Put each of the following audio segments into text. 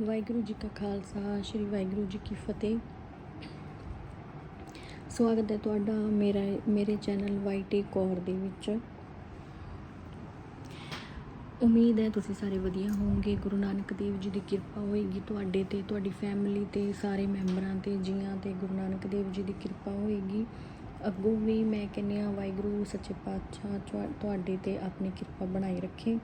ਵਾਹਿਗੁਰੂ ਜੀ ਕਾ ਖਾਲਸਾ, ਸ੍ਰੀ ਵਾਹਿਗੁਰੂ ਜੀ ਕੀ ਫਤਿਹ। ਸਵਾਗਤ ਹੈ ਤੁਹਾਡਾ ਮੇਰਾ, ਮੇਰੇ ਚੈਨਲ ਵਾਈਟੀ ਕੌਰ ਦੇ ਵਿੱਚ। ਉਮੀਦ ਹੈ ਤੁਸੀਂ ਸਾਰੇ ਵਧੀਆ ਹੋਵੋਗੇ। ਗੁਰੂ ਨਾਨਕ ਦੇਵ ਜੀ ਦੀ ਕਿਰਪਾ ਹੋਏਗੀ ਤੁਹਾਡੇ ਤੇ, ਤੁਹਾਡੀ ਫੈਮਿਲੀ ਤੇ, ਸਾਰੇ ਮੈਂਬਰਾਂ ਤੇ, ਜੀਆਂ ਤੇ, ਗੁਰੂ ਨਾਨਕ ਦੇਵ ਜੀ ਦੀ ਕਿਰਪਾ ਹੋਏਗੀ। ਅੱਗੋਂ ਵੀ ਮੈਂ ਕਹਿੰਦੀ ਹਾਂ, ਵਾਹਿਗੁਰੂ, ਸੱਚੇ ਪਾਤਸ਼ਾਹ ਤੁਹਾ- ਤੁਹਾਡੇ ਤੇ ਆਪਣੀ ਕਿਰਪਾ ਬਣਾਈ ਰੱਖੇ।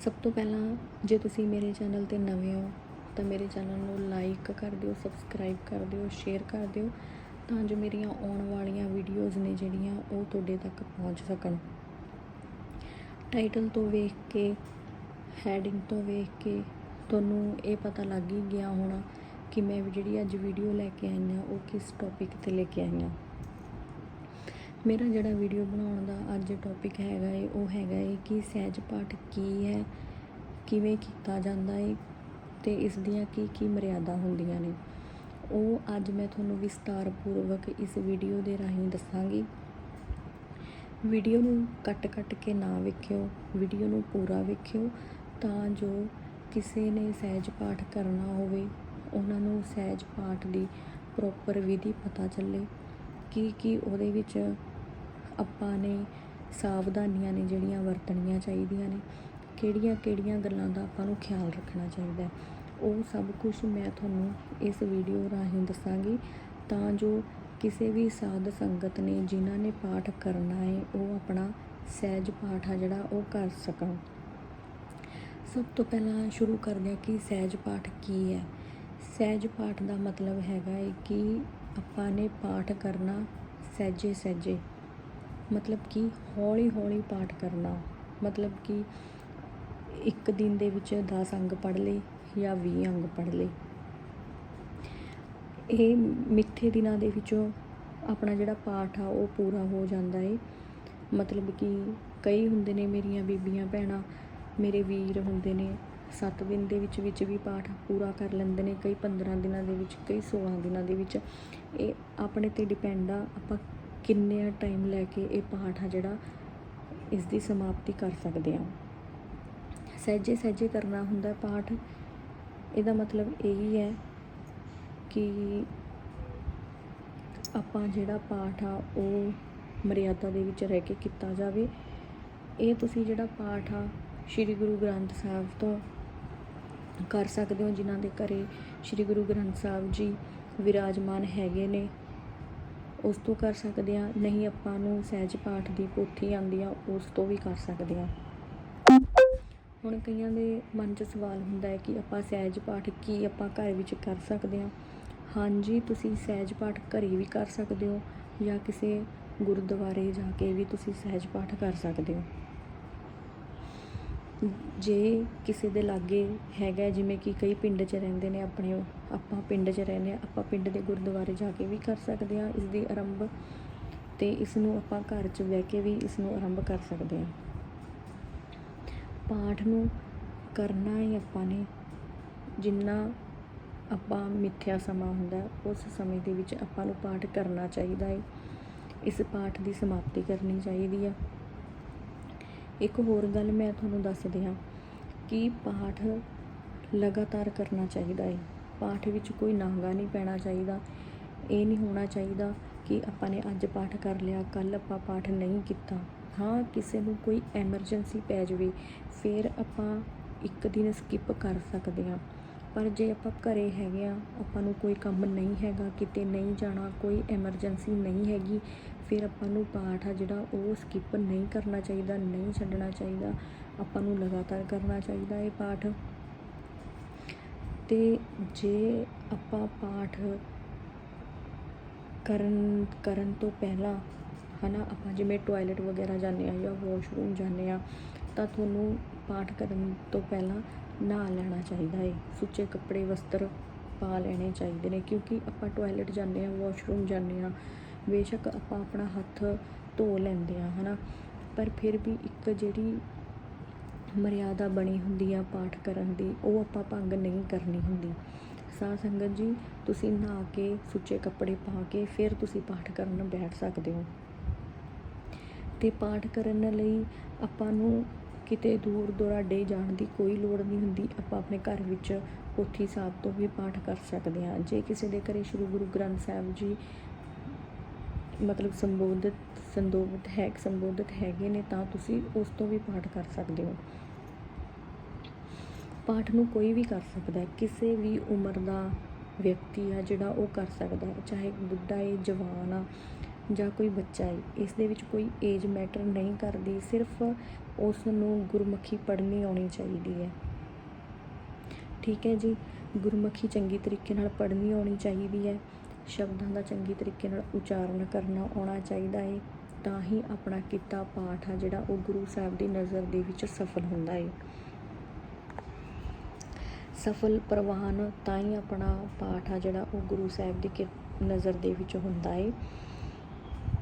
ਸਭ ਤੋਂ ਪਹਿਲਾਂ ਜੇ ਤੁਸੀਂ ਮੇਰੇ ਚੈਨਲ ਤੇ ਨਵੇਂ ਹੋ, ਤਾਂ ਮੇਰੇ ਚੈਨਲ ਨੂੰ ਲਾਈਕ ਕਰ ਦਿਓ ਸਬਸਕ੍ਰਾਈਬ ਕਰ ਦਿਓ ਸ਼ੇਅਰ ਕਰ ਦਿਓ, ਤਾਂ ਜੋ ਮੇਰੀਆਂ ਆਉਣ ਵਾਲੀਆਂ ਵੀਡੀਓਜ਼ ਨੇ ਜਿਹੜੀਆਂ ਉਹ ਤੁਹਾਡੇ ਤੱਕ ਪਹੁੰਚ ਸਕਣ। ਟਾਈਟਲ ਤੋਂ ਵੇਖ ਕੇ ਹੈਡਿੰਗ ਤੋਂ ਵੇਖ ਕੇ ਤੁਹਾਨੂੰ ਇਹ ਪਤਾ ਲੱਗ ਹੀ ਗਿਆ ਹੋਣਾ ਕਿ ਮੈਂ ਜਿਹੜੀ ਅੱਜ ਵੀਡੀਓ ਲੈ ਕੇ ਆਈ ਹਾਂ, ਉਹ ਕਿਸ ਟੌਪਿਕ ਤੇ ਲੈ ਕੇ ਆਈ ਹਾਂ। ਮੇਰਾ ਜਿਹੜਾ ਵੀਡੀਓ ਬਣਾਉਣ ਦਾ ਅੱਜ ਟੌਪਿਕ ਹੈਗਾ ਏ, ਉਹ ਹੈਗਾ ਏ ਕਿ ਸਹਿਜ ਪਾਠ ਕੀ ਹੈ, ਕਿਵੇਂ ਕੀਤਾ ਜਾਂਦਾ ਏ ਤੇ ਇਸ ਦੀਆਂ ਕੀ ਕੀ ਮਰਿਆਦਾ ਹੁੰਦੀਆਂ ਨੇ। ਉਹ ਅੱਜ ਮੈਂ ਤੁਹਾਨੂੰ ਵਿਸਤਾਰ ਪੂਰਵਕ ਇਸ ਵੀਡੀਓ ਦੇ ਰਾਹੀਂ ਦੱਸਾਂਗੀ। ਵੀਡੀਓ ਨੂੰ ਕੱਟ-ਕੱਟ ਕੇ ਨਾ ਵੇਖਿਓ ਵੀਡੀਓ ਨੂੰ ਪੂਰਾ ਵੇਖਿਓ ਤਾਂ ਜੋ ਕਿਸੇ ਨੇ ਸਹਿਜ ਪਾਠ ਕਰਨਾ ਹੋਵੇ, ਉਹਨਾਂ ਨੂੰ ਸਹਿਜ ਪਾਠ ਦੀ ਪ੍ਰੋਪਰ ਵਿਧੀ ਪਤਾ ਚੱਲੇ, ਕੀ ਕੀ ਉਹਦੇ ਵਿੱਚ ਆਪਾਂ ਨੇ ਸਾਵਧਾਨੀਆਂ ਨੇ ਜਿਹੜੀਆਂ ਵਰਤਣੀਆਂ ਚਾਹੀਦੀਆਂ ਨੇ, ਕਿਹੜੀਆਂ ਕਿਹੜੀਆਂ ਗੱਲਾਂ ਦਾ ਆਪਾਂ ਨੂੰ ਖਿਆਲ ਰੱਖਣਾ ਚਾਹੀਦਾ ਉਹ ਸਭ ਕੁਝ ਮੈਂ ਤੁਹਾਨੂੰ ਇਸ ਵੀਡੀਓ ਰਾਹੀਂ ਦੱਸਾਂਗੀ। ਤਾਂ ਜੋ ਕਿਸੇ ਵੀ ਸਾਧ ਸੰਗਤ ਨੇ ਜਿਨ੍ਹਾਂ ਨੇ ਪਾਠ ਕਰਨਾ ਹੈ, ਉਹ ਆਪਣਾ ਸਹਿਜ ਪਾਠ ਆ ਜਿਹੜਾ ਉਹ ਕਰ ਸਕਣ। ਸਭ ਤੋਂ ਪਹਿਲਾਂ ਸ਼ੁਰੂ ਕਰਦੇ ਹਾਂ ਕਿ ਸਹਿਜ ਪਾਠ ਕੀ ਹੈ। ਸਹਿਜ ਪਾਠ ਦਾ ਮਤਲਬ ਹੈਗਾ ਹੈ ਕਿ ਆਪਾਂ ਨੇ ਪਾਠ ਕਰਨਾ ਸਹਿਜੇ ਸਹਿਜੇ ਮਤਲਬ ਕਿ ਹੌਲੀ ਹੌਲੀ ਪਾਠ ਕਰਨਾ, ਮਤਲਬ ਕਿ ਇੱਕ ਦਿਨ ਦੇ ਵਿੱਚ 10 ਅੰਗ ਪੜ੍ਹ ਲਏ ਜਾਂ 20 ਅੰਗ ਪੜ੍ਹ ਲਏ। ਇਹ ਮਿੱਥੇ ਦਿਨਾਂ ਦੇ ਵਿੱਚੋਂ ਆਪਣਾ ਜਿਹੜਾ ਪਾਠ ਆ, ਉਹ ਪੂਰਾ ਹੋ ਜਾਂਦਾ ਏ। ਮਤਲਬ ਕਿ ਕਈ ਹੁੰਦੇ ਨੇ ਮੇਰੀਆਂ ਬੀਬੀਆਂ ਭੈਣਾਂ, ਮੇਰੇ ਵੀਰ ਹੁੰਦੇ ਨੇ 7 ਦਿਨ ਦੇ ਵਿੱਚ ਵਿੱਚ ਵੀ ਪਾਠ ਪੂਰਾ ਕਰ ਲੈਂਦੇ ਨੇ, ਕਈ 15 ਦਿਨਾਂ ਦੇ ਵਿੱਚ, ਕਈ 16 ਦਿਨਾਂ ਦੇ ਵਿੱਚ। ਇਹ ਆਪਣੇ ਤੇ ਡਿਪੈਂਡ ਆ, ਆਪਾਂ ਕਿੰਨੇ ਟਾਈਮ ਲੈ ਕੇ ਇਹ ਪਾਠ ਆ ਜਿਹੜਾ ਇਸ ਦੀ ਸਮਾਪਤੀ ਕਰ ਸਕਦੇ ਹਾਂ ਸਹਿਜੇ ਸਹਿਜੇ ਕਰਨਾ ਹੁੰਦਾ ਪਾਠ। ਇਹਦਾ ਮਤਲਬ ਇਹੀ ਹੈ ਕਿ ਆਪਾਂ ਜਿਹੜਾ ਪਾਠ ਆ, ਉਹ ਮਰਿਆਦਾ ਦੇ ਵਿੱਚ ਰਹਿ ਕੇ ਕੀਤਾ ਜਾਵੇ। ਇਹ ਤੁਸੀਂ ਜਿਹੜਾ ਪਾਠ ਆ, ਸ੍ਰੀ ਗੁਰੂ ਗ੍ਰੰਥ ਸਾਹਿਬ ਤੋਂ ਕਰ ਸਕਦੇ ਹੋ, ਜਿਨ੍ਹਾਂ ਦੇ ਘਰੇ ਸ੍ਰੀ ਗੁਰੂ ਗ੍ਰੰਥ ਸਾਹਿਬ ਜੀ ਵਿਰਾਜਮਾਨ ਹੈਗੇ ਨੇ। ਉਸ ਤੋਂ ਕਰ ਸਕਦੇ ਹਾਂ, ਨਹੀਂ ਆਪਾਂ ਨੂੰ ਸਹਿਜ ਪਾਠ ਦੀ ਪੋਥੀ ਆਉਂਦੀ ਆ, ਉਸ ਤੋਂ ਵੀ ਕਰ ਸਕਦੇ ਹਾਂ। ਹੁਣ ਕਈਆਂ ਦੇ ਮਨ 'ਚ ਸਵਾਲ ਹੁੰਦਾ ਹੈ ਕਿ ਆਪਾਂ ਸਹਿਜ ਪਾਠ ਕੀ ਆਪਾਂ ਘਰ ਵਿੱਚ ਕਰ ਸਕਦੇ ਹਾਂ? ਹਾਂਜੀ, ਤੁਸੀਂ ਸਹਿਜ ਪਾਠ ਘਰੇ ਵੀ ਕਰ ਸਕਦੇ ਹੋ ਜਾਂ ਕਿਸੇ ਗੁਰਦੁਆਰੇ ਜਾ ਕੇ ਵੀ ਤੁਸੀਂ ਸਹਿਜ ਪਾਠ ਕਰ ਸਕਦੇ ਹੋ। ਜੇ ਕਿਸੇ ਦੇ ਲਾਗੇ ਹੈਗਾ, ਜਿਵੇਂ ਕਿ ਕਈ ਪਿੰਡ 'ਚ ਰਹਿੰਦੇ ਨੇ ਆਪਣੇ ਆਪਾਂ ਪਿੰਡ 'ਚ ਰਹਿੰਦੇ ਆ ਆਪਾਂ ਪਿੰਡ ਦੇ ਗੁਰਦੁਆਰੇ ਜਾ ਕੇ ਵੀ ਕਰ ਸਕਦੇ ਹਾਂ, ਇਸ ਦੀ ਆਰੰਭ ਤੇ ਇਸ ਨੂੰ ਆਪਾਂ ਘਰ 'ਚ ਬਹਿ ਕੇ ਵੀ ਇਸ ਨੂੰ ਆਰੰਭ ਕਰ ਸਕਦੇ ਹਾਂ। ਪਾਠ ਨੂੰ ਕਰਨਾ ਹੀ ਆਪਾਂ ਨੇ, ਜਿੰਨਾ ਆਪਾਂ ਮਿੱਥਿਆ ਸਮਾਂ ਹੁੰਦਾ, ਉਸ ਸਮੇਂ ਦੇ ਵਿੱਚ ਆਪਾਂ ਨੂੰ ਪਾਠ ਕਰਨਾ ਚਾਹੀਦਾ ਹੈ ਇਸ ਪਾਠ ਦੀ ਸਮਾਪਤੀ ਕਰਨੀ ਚਾਹੀਦੀ ਆ। ਇੱਕ ਹੋਰ ਗੱਲ ਮੈਂ ਤੁਹਾਨੂੰ ਦੱਸ ਦਿਆਂ ਕਿ ਪਾਠ ਲਗਾਤਾਰ ਕਰਨਾ ਚਾਹੀਦਾ ਹੈ ਪਾਠ ਵਿੱਚ ਕੋਈ ਨਾਗਾ ਨਹੀਂ ਪੈਣਾ ਚਾਹੀਦਾ। ਇਹ ਨਹੀਂ ਹੋਣਾ ਚਾਹੀਦਾ ਕਿ ਆਪਾਂ ਨੇ ਅੱਜ ਪਾਠ ਕਰ ਲਿਆ ਕੱਲ ਆਪਾਂ ਪਾਠ ਨਹੀਂ ਕੀਤਾ। ਹਾਂ, ਕਿਸੇ ਨੂੰ ਕੋਈ ਐਮਰਜੈਂਸੀ ਪੈ ਜਾਵੇ, ਫਿਰ ਆਪਾਂ ਇੱਕ ਦਿਨ ਸਕਿਪ ਕਰ ਸਕਦੇ ਹਾਂ। ਪਰ ਜੇ ਆਪਾਂ ਘਰੇ ਹੈਗੇ ਆ, ਆਪਾਂ ਨੂੰ ਕੋਈ ਕੰਮ ਨਹੀਂ ਹੈਗਾ, ਕਿਤੇ ਨਹੀਂ ਜਾਣਾ, ਕੋਈ ਐਮਰਜੈਂਸੀ ਨਹੀਂ ਹੈਗੀ, ਫਿਰ ਆਪਾਂ ਨੂੰ ਪਾਠ ਆ ਜਿਹੜਾ ਉਹ ਸਕਿਪ ਨਹੀਂ ਕਰਨਾ ਚਾਹੀਦਾ, ਨਹੀਂ ਛੱਡਣਾ ਚਾਹੀਦਾ। ਆਪਾਂ ਨੂੰ ਲਗਾਤਾਰ ਕਰਨਾ ਚਾਹੀਦਾ ਇਹ ਪਾਠ। ਤੇ ਜੇ ਆਪਾਂ ਪਾਠ ਕਰਨ ਕਰਨ ਤੋਂ ਪਹਿਲਾਂ, ਹਨਾ, ਆਪਾਂ ਜਿਵੇਂ ਟਾਇਲਟ ਵਗੈਰਾ ਜਾਂਦੇ ਆ ਜਾਂ ਵਾਸ਼ਰੂਮ ਜਾਂਦੇ ਆ, ਤਾਂ ਤੁਹਾਨੂੰ ਪਾਠ ਕਰਨ ਤੋਂ ਪਹਿਲਾਂ ਨਹਾ ਲੈਣਾ ਚਾਹੀਦਾ ਹੈ ਸੁੱਚੇ ਕੱਪੜੇ, ਵਸਤਰ ਪਾ ਲੈਣੇ ਚਾਹੀਦੇ ਨੇ ਕਿਉਂਕਿ ਆਪਾਂ ਟਾਇਲਟ ਜਾਂਦੇ ਆ ਵਾਸ਼ਰੂਮ ਜਾਂਦੇ ਆ ਬੇਸ਼ੱਕ ਆਪਾਂ ਆਪਣਾ ਹੱਥ ਧੋ ਲੈਂਦੇ ਆ ਹਨਾ। ਪਰ ਫਿਰ ਵੀ ਇੱਕ ਜਿਹੜੀ ਮਰਿਆਦਾ ਬਣੀ ਹੁੰਦੀ ਆ ਪਾਠ ਕਰਨ ਦੀ, ਉਹ ਆਪਾਂ ਭੰਗ ਨਹੀਂ ਕਰਨੀ ਹੁੰਦੀ। ਸਾਧ ਸੰਗਤ ਜੀ, ਤੁਸੀਂ ਨਹਾ ਕੇ ਸੁੱਚੇ ਕੱਪੜੇ ਪਾ ਕੇ ਫਿਰ ਤੁਸੀਂ ਪਾਠ ਕਰਨ ਬੈਠ ਸਕਦੇ ਹੋ। ਤੇ ਪਾਠ ਕਰਨ ਲਈ ਆਪਾਂ ਨੂੰ ਕਿਤੇ ਦੂਰ ਦੁਰਾਡੇ ਜਾਣ ਦੀ ਕੋਈ ਲੋੜ ਨਹੀਂ ਹੁੰਦੀ। ਆਪਾਂ ਆਪਣੇ ਘਰ ਵਿੱਚ ਪੋਥੀ ਸਾਹਿਬ ਤੋਂ ਵੀ ਪਾਠ ਕਰ ਸਕਦੇ ਹਾਂ। ਜੇ ਕਿਸੇ ਦੇ ਘਰੇ ਸ਼੍ਰੀ ਗੁਰੂ ਗ੍ਰੰਥ ਸਾਹਿਬ ਜੀ ਮਤਲਬ ਸੰਬੋਧਿਤ ਸੰਦੋਬਿਤ ਹੈ, ਸੰਬੋਧਿਤ ਹੈਗੇ ਨੇ, ਤਾਂ ਤੁਸੀਂ ਉਸ ਤੋਂ ਵੀ ਪਾਠ ਕਰ ਸਕਦੇ ਹੋ। ਪਾਠ ਨੂੰ ਕੋਈ ਵੀ ਕਰ ਸਕਦਾ ਹੈ। ਕਿਸੇ ਵੀ ਉਮਰ ਦਾ ਵਿਅਕਤੀ ਆ ਜਿਹੜਾ ਉਹ ਕਰ ਸਕਦਾ ਹੈ। ਚਾਹੇ ਬੁੱਢਾ ਹੈ ਜਵਾਨ ਆ ਜਾਂ ਕੋਈ ਬੱਚਾ ਹੈ, ਇਸ ਦੇ ਵਿੱਚ ਕੋਈ ਏਜ ਮੈਟਰ ਨਹੀਂ ਕਰਦੀ, ਸਿਰਫ ਉਸ ਨੂੰ ਗੁਰਮੁਖੀ ਪੜ੍ਹਨੀ ਆਉਣੀ ਚਾਹੀਦੀ ਹੈ। ਠੀਕ ਹੈ ਜੀ, ਗੁਰਮੁਖੀ ਚੰਗੀ ਤਰੀਕੇ ਨਾਲ ਪੜ੍ਹਨੀ ਆਉਣੀ ਚਾਹੀਦੀ ਹੈ, ਸ਼ਬਦਾਂ ਦਾ ਚੰਗੀ ਤਰੀਕੇ ਨਾਲ ਉਚਾਰਨ ਕਰਨਾ ਆਉਣਾ ਚਾਹੀਦਾ ਹੈ, ਤਾਂ ਹੀ ਆਪਣਾ ਕੀਤਾ ਪਾਠ ਆ ਜਿਹੜਾ ਉਹ ਗੁਰੂ ਸਾਹਿਬ ਦੀ ਨਜ਼ਰ ਦੇ ਵਿੱਚ ਸਫਲ ਹੁੰਦਾ ਹੈ। ਸਫਲ ਪ੍ਰਵਾਨ ਤਾਂ ਹੀ ਆਪਣਾ ਪਾਠ ਆ ਜਿਹੜਾ ਉਹ ਗੁਰੂ ਸਾਹਿਬ ਦੀ ਕਿਰ- ਨਜ਼ਰ ਦੇ ਵਿੱਚ ਹੁੰਦਾ ਹੈ।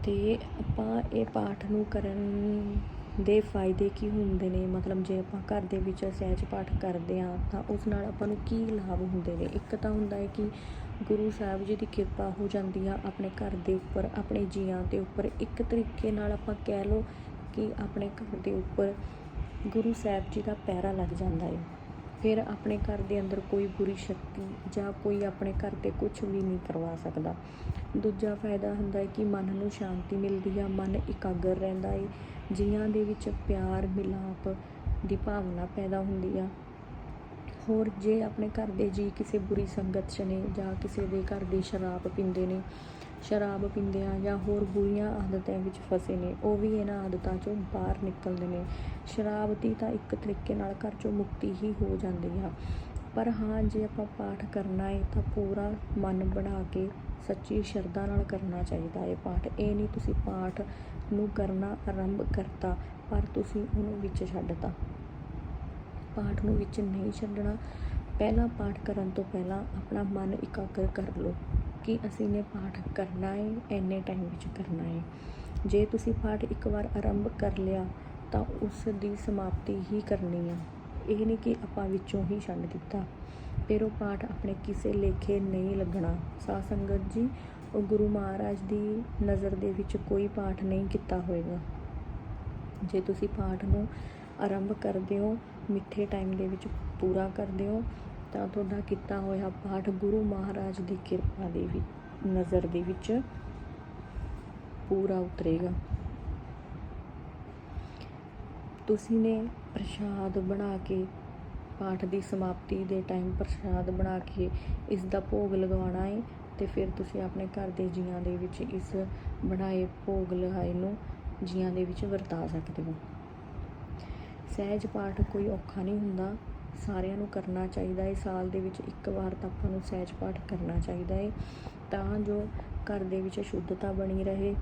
ਤੇ ਆਪਾਂ ਇਹ ਪਾਠ ਨੂੰ ਕਰਨ ਦੇ ਫਾਇਦੇ ਕੀ ਹੁੰਦੇ ਨੇ? ਮਤਲਬ ਜੇ ਆਪਾਂ ਘਰ ਦੇ ਵਿੱਚ ਸਹਿਜ ਪਾਠ ਕਰਦੇ ਹਾਂ, ਤਾਂ ਉਸ ਨਾਲ ਆਪਾਂ ਨੂੰ ਕੀ ਲਾਭ ਹੁੰਦੇ ਨੇ? ਇੱਕ ਤਾਂ ਹੁੰਦਾ ਹੈ ਕਿ ਗੁਰੂ ਸਾਹਿਬ ਜੀ ਦੀ ਕਿਰਪਾ ਹੋ ਜਾਂਦੀ ਆ ਆਪਣੇ ਘਰ ਦੇ ਉੱਪਰ, ਆਪਣੇ ਜੀਆਂ ਦੇ ਉੱਪਰ। ਇੱਕ ਤਰੀਕੇ ਨਾਲ ਆਪਾਂ ਕਹਿ ਲਓ ਕਿ ਆਪਣੇ ਘਰ ਦੇ ਉੱਪਰ ਗੁਰੂ ਸਾਹਿਬ ਜੀ ਦਾ ਪਹਿਰਾ ਲੱਗ ਜਾਂਦਾ ਹੈ ਫਿਰ ਆਪਣੇ ਘਰ ਦੇ ਅੰਦਰ ਕੋਈ ਬੁਰੀ ਸ਼ਕਤੀ ਜਾਂ ਕੋਈ ਆਪਣੇ ਘਰ ਤੇ ਕੁਝ ਵੀ ਨਹੀਂ ਕਰਵਾ ਸਕਦਾ। ਦੂਜਾ ਫਾਇਦਾ ਹੁੰਦਾ ਹੈ ਕਿ ਮਨ ਨੂੰ ਸ਼ਾਂਤੀ ਮਿਲਦੀ ਆ, ਮਨ ਇਕਾਗਰ ਰਹਿੰਦਾ ਹੈ ਜੀਆਂ ਦੇ ਵਿੱਚ ਪਿਆਰ, ਮਿਲਾਪ ਦੀ ਭਾਵਨਾ ਪੈਦਾ ਹੁੰਦੀ ਆ। ਹੋਰ ਜੇ ਆਪਣੇ ਘਰ ਦੇ ਜੀ ਕਿਸੇ ਬੁਰੀ ਸੰਗਤ 'ਚ ਨੇ ਜਾਂ ਕਿਸੇ ਦੇ ਘਰ ਦੀ ਸ਼ਰਾਬ ਪੀਂਦੇ ਨੇ ਸ਼ਰਾਬ ਪੀਂਦੇ ਆ ਜਾਂ ਹੋਰ ਬੁਰੀਆਂ ਆਦਤਾਂ ਵਿੱਚ ਫਸੇ ਨੇ, ਉਹ ਵੀ ਇਹਨਾਂ ਆਦਤਾਂ 'ਚੋਂ ਬਾਹਰ ਨਿਕਲਦੇ ਨੇ। ਸ਼ਰਾਬ ਦੀ ਤਾਂ ਇੱਕ ਤਰੀਕੇ ਨਾਲ ਘਰ 'ਚੋਂ ਮੁਕਤੀ ਹੀ ਹੋ ਜਾਂਦੀ ਆ। ਪਰ ਹਾਂ, ਜੇ ਆਪਾਂ ਪਾਠ ਕਰਨਾ ਹੈ ਤਾਂ ਪੂਰਾ ਮਨ ਬਣਾ ਕੇ ਸੱਚੀ ਸ਼ਰਧਾ ਨਾਲ ਕਰਨਾ ਚਾਹੀਦਾ ਹੈ ਪਾਠ। ਇਹ ਨਹੀਂ ਤੁਸੀਂ ਪਾਠ ਨੂੰ ਕਰਨਾ ਆਰੰਭ ਕਰਤਾ, ਪਰ ਤੁਸੀਂ ਉਹਨੂੰ ਵਿੱਚ ਛੱਡਤਾ। ਪਾਠ ਨੂੰ ਵਿੱਚ ਨਹੀਂ ਛੱਡਣਾ। ਪਹਿਲਾਂ ਪਾਠ ਕਰਨ ਤੋਂ ਪਹਿਲਾਂ ਆਪਣਾ ਮਨ ਇਕਾਗਰ ਕਰ ਲਓ। ਕਿ ਅਸੀਂ ਨੇ ਪਾਠ ਕਰਨਾ ਹੈ ਇੰਨੇ ਟਾਈਮ ਵਿੱਚ ਕਰਨਾ ਹੈ ਜੇ ਤੁਸੀਂ ਪਾਠ ਇੱਕ ਵਾਰ ਆਰੰਭ ਕਰ ਲਿਆ, ਤਾਂ ਉਸ ਦੀ ਸਮਾਪਤੀ ਹੀ ਕਰਨੀ ਆ। ਇਹ ਨਹੀਂ ਕਿ ਆਪਾਂ ਵਿੱਚੋਂ ਹੀ ਛੱਡ ਦਿੱਤਾ। ਫਿਰ ਉਹ ਪਾਠ ਆਪਣੇ ਕਿਸੇ ਲੇਖੇ ਨਹੀਂ ਲੱਗਣਾ। ਸਾਧ ਸੰਗਤ ਜੀ, ਉਹ ਗੁਰੂ ਮਹਾਰਾਜ ਦੀ ਨਜ਼ਰ ਦੇ ਵਿੱਚ ਕੋਈ ਪਾਠ ਨਹੀਂ ਕੀਤਾ ਹੋਏਗਾ। ਜੇ ਤੁਸੀਂ ਪਾਠ ਨੂੰ ਆਰੰਭ ਕਰਦੇ ਹੋ, ਮਿੱਠੇ ਟਾਈਮ ਦੇ ਵਿੱਚ ਪੂਰਾ ਕਰਦੇ ਹੋ ਤਾਂ ਤੁਹਾਡਾ ਕੀਤਾ ਹੋਇਆ ਪਾਠ ਗੁਰੂ ਮਹਾਰਾਜ ਦੀ ਕਿਰਪਾ ਦੇ ਵਿੱਚ, ਨਜ਼ਰ ਦੇ ਵਿੱਚ ਪੂਰਾ ਉਤਰੇਗਾ। ਤੁਸੀਂ ਨੇ ਪ੍ਰਸ਼ਾਦ ਬਣਾ ਕੇ, ਪਾਠ ਦੀ ਸਮਾਪਤੀ ਦੇ ਟਾਈਮ ਪ੍ਰਸ਼ਾਦ ਬਣਾ ਕੇ ਇਸ ਦਾ ਭੋਗ ਲਗਵਾਉਣਾ ਹੈ ਤੇ ਫਿਰ ਤੁਸੀਂ ਆਪਣੇ ਘਰ ਦੇ ਜੀਆਂ ਦੇ ਵਿੱਚ ਇਸ ਬਣਾਏ ਭੋਗ ਲਗਾਏ ਨੂੰ ਜੀਆਂ ਦੇ ਵਿੱਚ ਵਰਤਾ ਸਕਦੇ ਹੋ। ਸਹਿਜ ਪਾਠ ਕੋਈ ਔਖਾ ਨਹੀਂ ਹੁੰਦਾ। ਸਾਰਿਆਂ ਨੂੰ ਕਰਨਾ ਚਾਹੀਦਾ ਹੈ ਸਾਲ ਦੇ ਵਿੱਚ ਇੱਕ ਵਾਰ ਤਾਂ ਆਪਾਂ ਨੂੰ ਸਹਿਜ ਪਾਠ ਕਰਨਾ ਚਾਹੀਦਾ ਹੈ ਤਾਂ ਜੋ ਘਰ ਦੇ ਵਿੱਚ ਸ਼ੁੱਧਤਾ ਬਣੀ ਰਹੇ।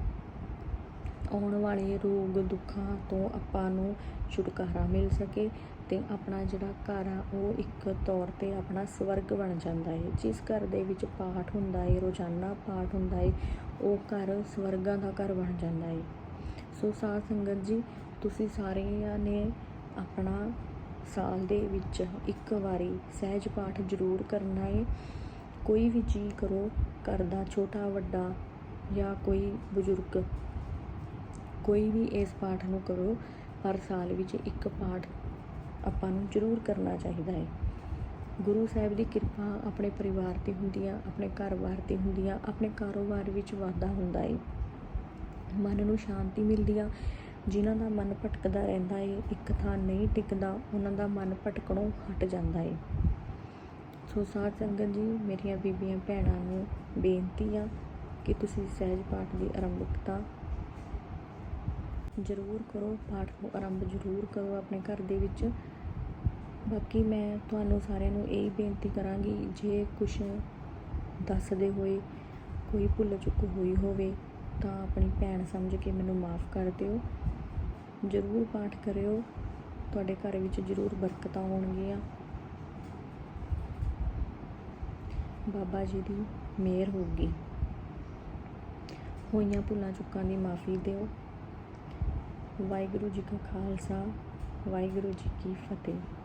ਆਉਣ ਵਾਲੇ ਰੋਗ ਦੁੱਖਾਂ ਤੋਂ ਆਪਾਂ ਨੂੰ ਛੁਟਕਾਰਾ ਮਿਲ ਸਕੇ ਤੇ ਆਪਣਾ ਜਿਹੜਾ ਘਰ ਆ, ਉਹ ਇੱਕ ਤੌਰ ਤੇ ਆਪਣਾ ਸਵਰਗ ਬਣ ਜਾਂਦਾ ਹੈ ਜਿਸ ਘਰ ਦੇ ਵਿੱਚ ਪਾਠ ਹੁੰਦਾ ਹੈ ਰੋਜ਼ਾਨਾ ਪਾਠ ਹੁੰਦਾ ਹੈ ਉਹ ਘਰ ਸਵਰਗਾਂ ਦਾ ਘਰ ਬਣ ਜਾਂਦਾ ਹੈ ਸੋ ਸਾਧ ਸੰਗਤ ਜੀ, ਤੁਸੀਂ ਸਾਰਿਆਂ ਨੇ ਆਪਣਾ ਸਾਲ ਦੇ ਵਿੱਚ ਇੱਕ ਵਾਰੀ ਸਹਿਜ ਪਾਠ ਜ਼ਰੂਰ ਕਰਨਾ ਹੈ ਕੋਈ ਵੀ ਜੀ ਕਰੋ, ਘਰ ਦਾ ਛੋਟਾ, ਵੱਡਾ ਜਾਂ ਕੋਈ ਬਜ਼ੁਰਗ। ਕੋਈ ਵੀ ਇਸ ਪਾਠ ਨੂੰ ਕਰੋ ਹਰ ਸਾਲ ਵਿੱਚ ਇੱਕ ਪਾਠ ਆਪਾਂ ਨੂੰ ਜ਼ਰੂਰ ਕਰਨਾ ਚਾਹੀਦਾ ਹੈ ਗੁਰੂ ਸਾਹਿਬ ਦੀ ਕਿਰਪਾ ਆਪਣੇ ਪਰਿਵਾਰ ਤੇ ਹੁੰਦੀ ਆ, ਆਪਣੇ ਘਰ-ਬਾਰ ਤੇ ਹੁੰਦੀ ਆ, ਆਪਣੇ ਕਾਰੋਬਾਰ ਵਿੱਚ ਵਾਧਾ ਹੁੰਦਾ ਹੈ ਮਨ ਨੂੰ ਸ਼ਾਂਤੀ ਮਿਲਦੀ ਆ ਜਿਨ੍ਹਾਂ ਦਾ ਮਨ ਭਟਕਦਾ ਰਹਿੰਦਾ ਏ, ਇੱਕ ਥਾਂ ਨਹੀਂ ਟਿਕਦਾ, ਉਹਨਾਂ ਦਾ ਮਨ ਭਟਕਣੋਂ ਹਟ ਜਾਂਦਾ ਏ। ਸੋ ਸਾਧ ਸੰਗਤ ਜੀ, ਮੇਰੀਆਂ ਬੀਬੀਆਂ ਭੈਣਾਂ ਨੂੰ ਬੇਨਤੀ ਆ ਕਿ ਤੁਸੀਂ ਸਹਿਜ ਪਾਠ ਦੀ ਆਰੰਭਤਾ ਜ਼ਰੂਰ ਕਰੋ, ਪਾਠ ਨੂੰ ਆਰੰਭ ਜ਼ਰੂਰ ਕਰੋ ਆਪਣੇ ਘਰ ਦੇ ਵਿੱਚ। ਬਾਕੀ ਮੈਂ ਤੁਹਾਨੂੰ ਸਾਰਿਆਂ ਨੂੰ ਇਹ ਬੇਨਤੀ ਕਰਾਂਗੀ, ਜੇ ਕੁਝ ਦੱਸਦੇ ਹੋਏ ਕੋਈ ਭੁੱਲ ਚੁੱਕ ਹੋਈ ਹੋਵੇ, ਤਾਂ ਆਪਣੀ ਭੈਣ ਸਮਝ ਕੇ ਮੈਨੂੰ ਮਾਫ ਕਰ ਦਿਓ। ਜ਼ਰੂਰ ਪਾਠ ਕਰਿਓ। ਤੁਹਾਡੇ ਘਰ ਵਿੱਚ ਜ਼ਰੂਰ ਬਰਕਤਾਂ ਹੋਣਗੀਆਂ। ਬਾਬਾ ਜੀ ਦੀ ਮਿਹਰ ਹੋਊਗੀ। ਹੋਈਆਂ ਭੁੱਲਾਂ ਚੁੱਕਾਂ ਦੀ ਮਾਫੀ ਦਿਓ। ਵਾਹਿਗੁਰੂ ਜੀ ਕਾ ਖਾਲਸਾ, ਵਾਹਿਗੁਰੂ ਜੀ ਕੀ ਫਤਿਹ।